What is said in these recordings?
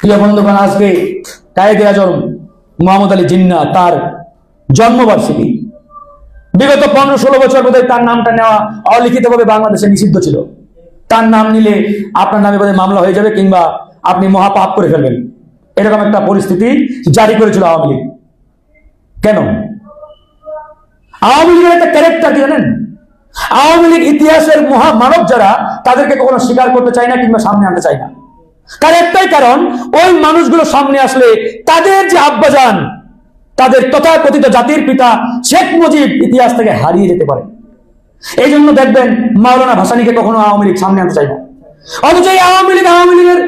প্রিয় বন্ধুগণ, আজকে কায়েদে আজম মোহাম্মদ আলী জিন্না তার জন্মবার্ষিকী। বিগত পনেরো ষোলো বছর বোধহয় তার নামটা নেওয়া অলিখিতভাবে বাংলাদেশে নিষিদ্ধ ছিল। তার নাম নিলে আপনার নামে বোধহয় মামলা হয়ে যাবে কিংবা আপনি মহাপাপ করে ফেলবেন। এরকম একটা পরিস্থিতি জারি করেছিল আওয়ামী লীগ। কেন? আওয়ামী লীগের একটা ক্যারেক্টার কি জানেন? আওয়ামী লীগ ইতিহাসের মহামানব যারা, তাদেরকে কখনো স্বীকার করতে চায় না কিংবা সামনে আনতে চায় না। তার একটাই কারণ, ওই মানুষগুলো সামনে আসলে তাদের যে আব্বাজান, তাদের তথাকথিত জাতির পিতা শেখ মুজিব ইতিহাস থেকে হারিয়ে যেতে পারে। এই জন্য দেখবেন মাওলানা ভাসানীকে কখনো আওয়ামী লীগ সামনে আনতে চায় না। অথচ এই আওয়ামী লীগ আওয়ামী লীগের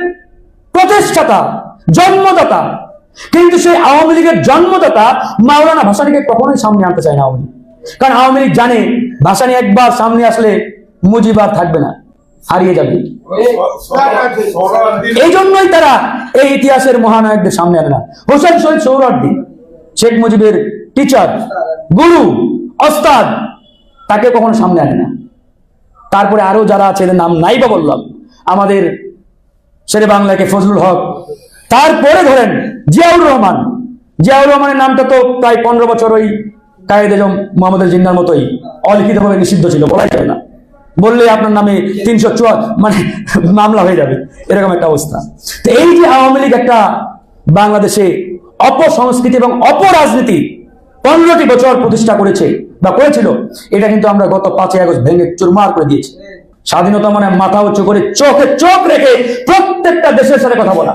প্রতিষ্ঠাতা, জন্মদাতা, কিন্তু সেই আওয়ামী লীগের জন্মদাতা মাওলানা ভাসানীকে কখনোই সামনে আনতে চায় না আওয়ামী লীগ। কারণ আওয়ামী লীগ জানে, ভাসানী একবার সামনে আসলে মুজিব আর থাকবে না। হারিয়ে যাবে। এই জন্যই তারা এই ইতিহাসের মহানায়কদের সামনে আনে না। হোসেন শহীদ সৌরার্দি, শেখ মুজিবের টিচার গুরু, ওস্তাদ, তাকে কখনো সামনে আনে না। তারপরে আরও যারা আছে নাম নাই বা বললাম, আমাদের শেরে বাংলাকে ফজলুল হক। তারপরে ধরেন জিয়াউর রহমান। জিয়াউর রহমানের নামটা তো প্রায় পনেরো বছর ওই কায়েদ মোহাম্মদ জিন্নার মতোই, অলিখিতভাবে নিষিদ্ধ ছিল, বলাই যায় না। বললে আপনার নামে তিনশো মানে মামলা হয়ে যাবে। এরকম একটা অবস্থা। তো এই যে আওয়ামী লীগ একটা বাংলাদেশে অপসংস্কৃতি এবং অপরাজনীতি পনেরোটি বছর প্রতিষ্ঠা করেছে বা করেছিল, এটা কিন্তু আমরা গত পাঁচই আগস্ট ভেঙে চুরমার করে দিয়েছি। স্বাধীনতা মানে মাথা উঁচু করে চোখে চোখ রেখে প্রত্যেকটা দেশের সাথে কথা বলা।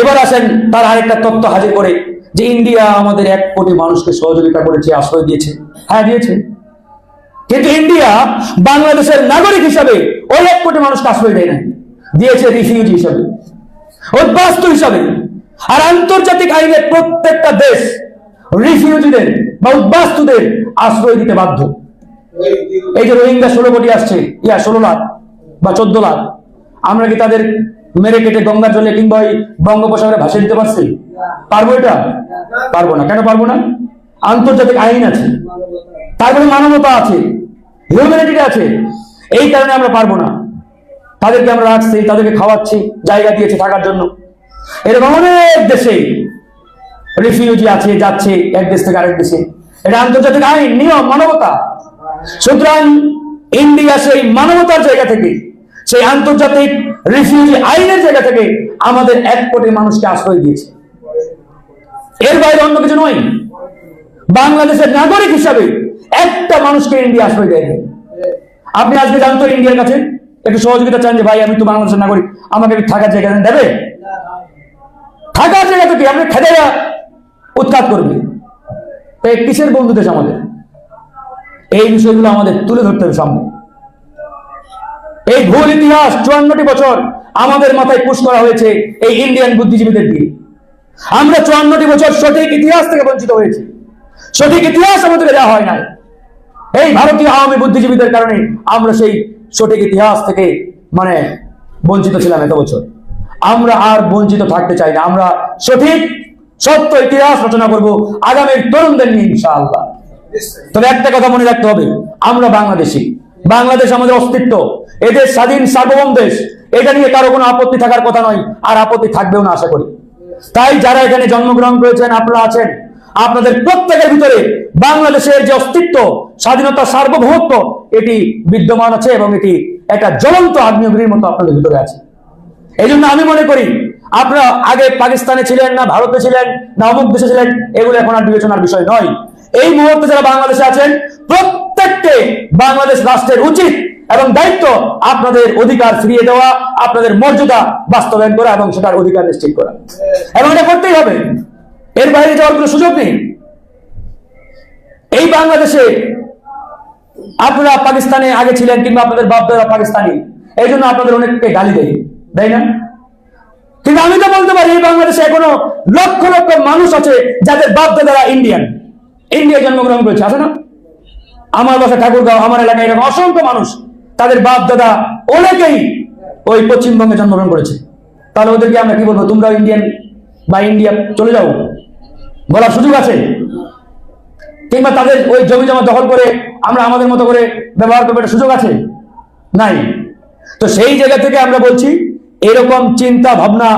এবার আসেন তার আরেকটা তথ্য হাজির করে যে ইন্ডিয়া আমাদের এক কোটি মানুষকে সহযোগিতা করেছে, আশ্রয় দিয়েছে। হ্যাঁ দিয়েছে। কিন্তু ইন্ডিয়া বাংলাদেশের নাগরিক হিসাবে ওই এক কোটি মানুষকে আশ্রয় দেয় না দিয়েছে রিফিউজি হিসাবে, উদ্বাস্তু হিসাবে। আর আন্তর্জাতিক আইনে প্রত্যেকটা দেশ রিফিউজিদের বা উদ্বাস্তুদের আশ্রয় দিতে বাধ্য। এই যে রোহিঙ্গা ষোলো কোটি আসছে, ইয়া ষোলো লাখ বা চোদ্দ লাখ, আমরা কি তাদের মেরে কেটে গঙ্গা জলে কিংবা ওই বঙ্গোপসাগরে ভাসিয়ে দিতে পারছি? পারব এটা? পারব না। কেন পারব না? আন্তর্জাতিক আইন আছে তারপরে মানবতা আছে হিউম্যানিটি আছে। এই কারণে আমরা পারব না। তাদেরকে আমরা রাখছি, তাদেরকে খাওয়াচ্ছি, জায়গা দিয়েছে থাকার জন্য। এরকম অনেক দেশে রিফিউজি আছে, যাচ্ছে এক দেশ থেকে আরেক দেশে। এটা আন্তর্জাতিক আইন, নিয়ম, মানবতা। সুতরাং ইন্ডিয়া সেই মানবতার জায়গা থেকে, সেই আন্তর্জাতিক রিফিউজি আইনের জায়গা থেকে আমাদের এক কোটি মানুষকে আশ্রয় দিয়েছে। এর বাইরে অন্য কিছু নয়। বাংলাদেশের নাগরিক হিসাবে একটা মানুষকে ইন্ডিয়া আশ্রয় দেয়নি। আপনি আজকে জানতো ইন্ডিয়ার কাছে? একটু সহযোগিতা চান যে, ভাই, আমি তো বাংলাদেশের নাগরিক, আমাকে থাকার জায়গা দেবে? থাকার জায়গা তো কি? আপনি খেতে উৎখাত করবে তো এই কিসের বন্ধু দেশ আমাদের? এই বিষয়গুলো আমাদের তুলে ধরতে হবে সামনে। এই ভুল ইতিহাস চুয়ান্নটি বছর আমাদের মাথায় পুশ করা হয়েছে এই ইন্ডিয়ান বুদ্ধিজীবীদের দিয়ে। আমরা চুয়ান্নটি বছর সঠিক ইতিহাস থেকে বঞ্চিত হয়েছি। সঠিক ইতিহাস আমাদেরকে দেওয়া হয় নাই। এই ভারতীয় আওয়ামী বুদ্ধিজীবীদের কারণে আমরা সেই সঠিক ইতিহাস থেকে মানে বঞ্চিত ছিলাম এত বছর। আমরা আর বঞ্চিত থাকতে চাই না। আমরা সঠিক, সত্য ইতিহাস রচনা করব আগামীর তরুণদের নিয়ে, ইনশাআল্লাহ। তবে একটা কথা মনে রাখতে হবে, আমরা বাংলাদেশি। বাংলাদেশ আমাদের অস্তিত্ব। এদের স্বাধীন, সার্বভৌম দেশ। এটা নিয়ে কারও কোনো আপত্তি থাকার কথা নয়, আর আপত্তি থাকবেও না, আশা করি। তাই যারা এখানে জন্মগ্রহণ করেছেন, আপনারা আছেন আপনাদের প্রত্যেকের ভিতরে বাংলাদেশের যে অস্তিত্ব, স্বাধীনতা, সার্বভৌমত্ব, এটি বিদ্যমান আছে এবং এটি একটা জ্বলন্ত আগ্নেয়গিরির মতো আপনাদের ভিতরে আছে। এই আমি মনে করি, আপনারা আগে পাকিস্তানে ছিলেন না, ভারতে ছিলেন না, অমুক দেশে ছিলেন, এগুলো এখন আর বিবেচনার বিষয় নয়। এই মুহূর্তে যারা বাংলাদেশে আছেন, প্রত্যেককে বাংলাদেশ রাষ্ট্রের উচিত এবং দায়িত্ব আপনাদের অধিকার ফিরিয়ে দেওয়া, আপনাদের মর্যাদা বাস্তবায়ন করা এবং সেটার অধিকার নিশ্চিত করা। এবং এটা করতেই হবে। এর বাইরে যাওয়ার কোনো সুযোগ নেই। এই বাংলাদেশে আপনারা পাকিস্তানে আগে ছিলেন কিংবা আপনাদের বাপদারা পাকিস্তানি। এই জন্য আপনাদের অনেককে গালি দেয়, তাই না? কিন্তু আমি তো বলতে পারি, এই বাংলাদেশে এখনও লক্ষ লক্ষ মানুষ আছে যাদের বাপদাদারা ইন্ডিয়ান ইন্ডিয়া জন্মগ্রহণ করেছে, আছে না? আমার বাসা ঠাকুরগাঁও, আমার এলাকায় এরকম অসংখ্য মানুষ, তাদের বাপ দাদা অনেকেই ওই পশ্চিমবঙ্গে জন্মগ্রহণ করেছে। তাহলে ওদেরকে আমরা কি বলব, তোমরাও ইন্ডিয়ান বা ইন্ডিয়া চলে যাও। বলার সুযোগ আছে? কিংবা তাদের ওই জমি জমা দখল করে আমরা আমাদের মতো করে ব্যবহার করব সুযোগ আছে? নাই। তো সেই জায়গা থেকে আমরা বলছি, এরকম চিন্তা ভাবনা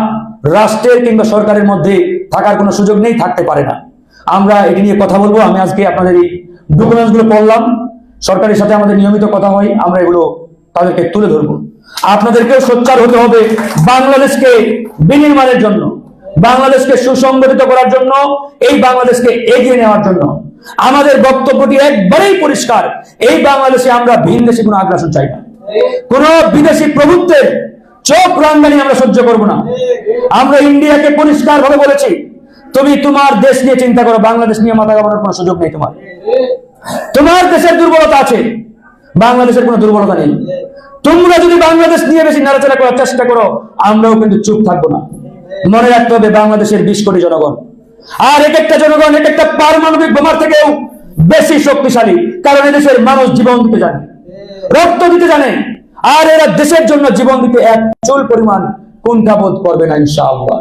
রাষ্ট্রের কিংবা সরকারের মধ্যে থাকার কোনো সুযোগ নেই, থাকতে পারে না। আমরা এটি নিয়ে কথা বলব, আমি আজকে আপনাদের এই ডকুমেন্টসগুলো পড়লাম। সরকারের সাথে আমাদের নিয়মিত কথা হয়, আমরা এগুলো তাদেরকে তুলে ধরবো। আপনাদেরকেও সোচ্চার হতে হবে বাংলাদেশকে বিনির্মাণের জন্য। বাংলাদেশকে সুসংগঠিত করার জন্য, এই বাংলাদেশকে এগিয়ে নেওয়ার জন্য। আমাদের বক্তব্যটি একবারেই পরিষ্কার, এই বাংলাদেশে আমরা ভিন দেশে কোনো আগ্রাসন চাই না। কোন বিদেশি প্রভুত্বের চোখ রাঙ্গানি আমরা সহ্য করব না। আমরা ইন্ডিয়াকে পরিষ্কার ভাবে বলেছি, তুমি তোমার দেশ নিয়ে চিন্তা করো, বাংলাদেশ নিয়ে মাথা ঘামানোর কোনো সুযোগ নেই তোমার। তোমার দেশের দুর্বলতা আছে, বাংলাদেশের কোনো দুর্বলতা নেই। তোমরা যদি বাংলাদেশ নিয়ে বেশি নাড়াচাড়া করার চেষ্টা করো, আমরাও কিন্তু চুপ থাকব না। মনে রাখতে হবে বাংলাদেশের বিশ কোটি জনগণ। আর এক একটা জনগণ, এক একটা পারমাণবিক বোমার থেকেও বেশি শক্তিশালী, কারণ এদেশের মানুষ জীবন দিতে জানে, রক্ত দিতে জানে, আর এরা দেশের জন্য জীবন দিতে এক চুল পরিমাণ কুণ্ঠাবোধ করবে না, ইনশাআল্লাহ।